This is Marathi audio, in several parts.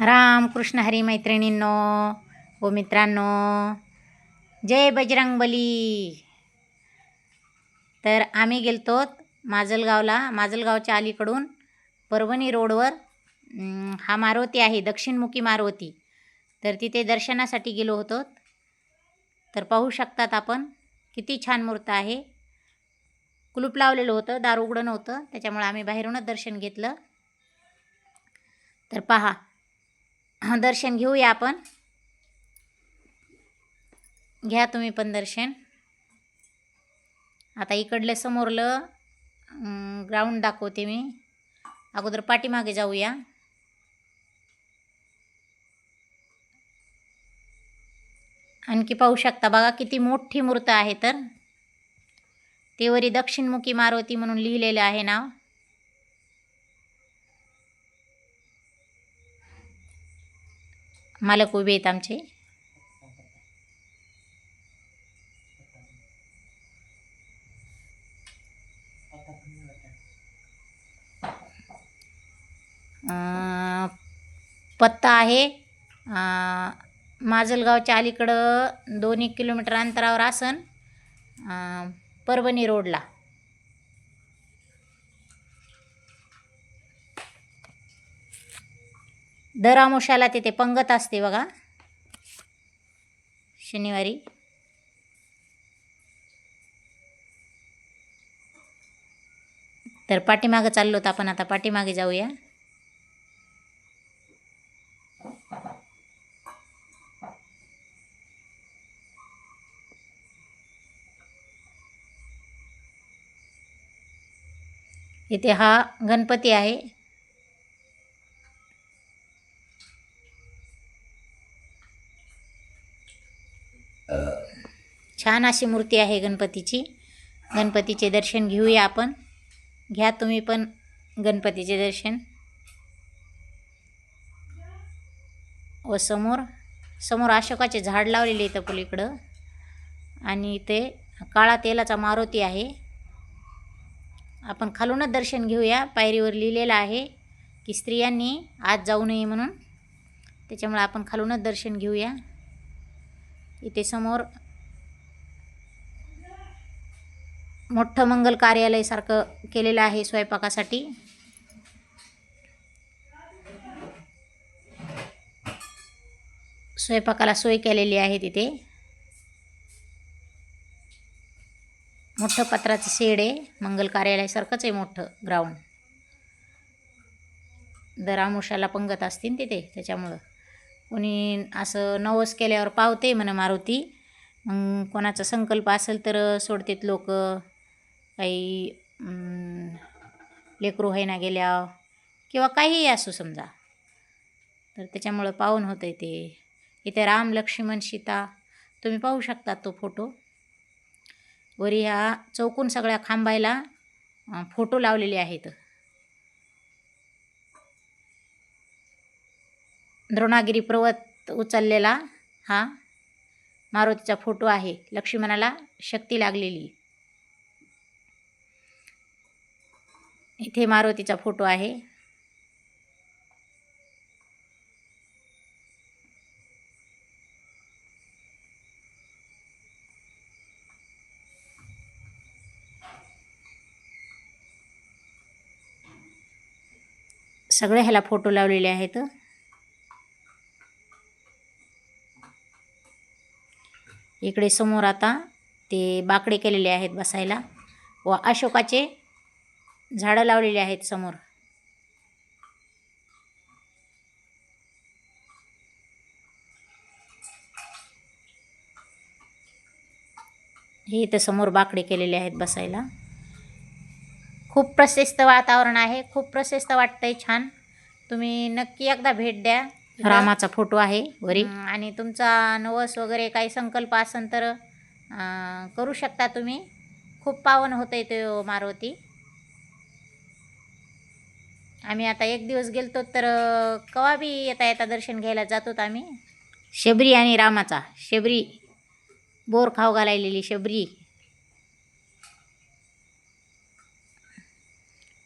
राम कृष्ण हरी मैत्रिणींनो व मित्रांनो जय बजरंगबली. तर आम्ही गेलतो माजलगावला माजलगावच्या अलीकडून परभणी रोडवर हा मारुती आहे दक्षिणमुखी मारुती. तर तिथे दर्शनासाठी गेलो होतो. तर पाहू शकतात आपण किती छान मूर्त आहे. कुलूप लावलेलं होतं दार उघडं नव्हतं त्याच्यामुळे आम्ही बाहेरूनच दर्शन घेतलं. तर पहा दर्शन घेऊया आपण. घ्या तुम्ही पण दर्शन. आता इकडलं समोरलं ग्राउंड दाखवते मी. अगोदर पाठीमागे जाऊया. आणखी पाहू शकता बघा किती मोठी मूर्त आहे तर. तेवरी दक्षिणमुखी मारुती म्हणून लिहिलेलं आहे नाव. मालक उभे आहेत आमचे. पत्ता आहे. माजलगावच्या अलीकडं दोन एक किलोमीटर अंतरावर आसन परभणी रोडला. दर अमावस्याला तिथे पंगत असते बघा. शनिवारी. तर पाठीमागं चाललो तर आपण आता पाठीमागे जाऊया. इथे हा गणपती आहे. छान अशी मूर्ती आहे गणपतीची. गणपतीचे दर्शन घेऊया आपण. घ्या तुम्ही पण गणपतीचे दर्शन. व समोर समोर अशोकाचे झाड लावलेले इथं पलीकडं. आणि इथे काळा तेलाचा मारुती आहे. आपण खालूनच दर्शन घेऊया. पायरीवर लिहिलेलं आहे की स्त्रियांनी आज जाऊ नये म्हणून. त्याच्यामुळे आपण खालूनच दर्शन घेऊया. इथे समोर मोठं मंगल कार्यालयसारखं केलेलं आहे स्वयंपाकासाठी. स्वयंपाकाला सोय केलेली आहे तिथे. मोठं पत्राचं शेड आहे. मंगल कार्यालयासारखंच आहे मोठं ग्राउंड दर आमुषाला पंगत असतील तिथे त्याच्यामुळं. कोणी असं नवस केल्यावर पावते म्हणा मारुती. मग कोणाचा संकल्प असेल तर सोडतेत लोक. काही लेकरू ना गेल्या किंवा काहीही असो समजा. तर त्याच्यामुळं पाहून होतं आहे ते. इथे राम लक्ष्मण सीता तुम्ही पाहू शकता तो फोटो. वरी ह्या चौकून सगळ्या खांबायला फोटो लावलेले आहेत. द्रोणागिरी पर्वत उचललेला हा मारुतीचा फोटो आहे. लक्ष्मणाला शक्ती लागलेली. इथे मारुतीचा फोटो आहे. सगळे ह्याला फोटो लावलेले आहेत. इकडे समोर आता ते बाकडे केलेले आहेत बसायला. व अशोकाचे झाडं लावलेले आहेत समोर. हे इथं समोर बाकडे केलेले आहेत बसायला. खूप प्रशस्त वातावरण आहे. खूप प्रशस्त वाटतंय छान. तुम्ही नक्की एकदा भेट द्या. रामाचा फोटो आहे वरी. आणि तुमचा नवस वगैरे काही संकल्प असेल तर अं, करू शकता तुम्ही. खूप पावन होतं आहे ते मारुती. आम्ही आता एक दिवस गेलतो तर अं, कवा बी येता येता दर्शन घ्यायला जातोत आम्ही. शबरी आणि रामाचा. शबरी. बोर खाऊ घालायलेली शबरी.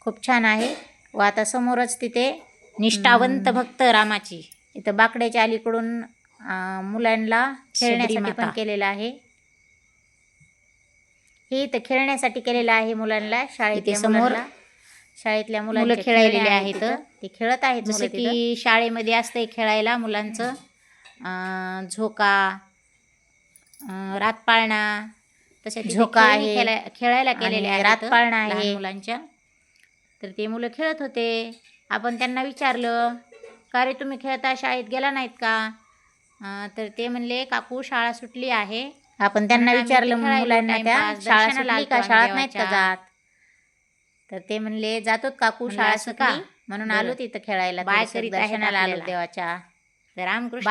खूप छान आहे. व आता समोरच तिथे निष्ठावंत भक्त रामाची. इथं बाकड्याच्या अलीकडून मुलांना खेळण्यासाठी पण. केलेलं आहे हे इथं खेळण्यासाठी केलेलं आहे मुलांना शाळेतल्या समोर मुलांना शाळेतल्या मुलं मुलांचे खेळायलेले आहेत. ते खेळत आहेत जसं की शाळेमध्ये असतंय खेळायला मुलांचं झोका रातपाळणा तसे झोका आहे. खेळायला केलेले आहे रातपाळणा आहे. मुलांच्या तर ते मुलं खेळत होते आपण त्यांना विचारलं का रे तुम्ही खेळता शाळेत गेला नाहीत का तर ते म्हणले काकू शाळा सुटली आहे आपण त्यांना विचारलं मुलांना त्या शाळा सुटली का शाळेत नाहीत का. जात तर ते म्हणले जातोत काकू शाळा? सुटली म्हणून. आलो तिथं खेळायला बाय करीत. देवाच्या रामकृष्ण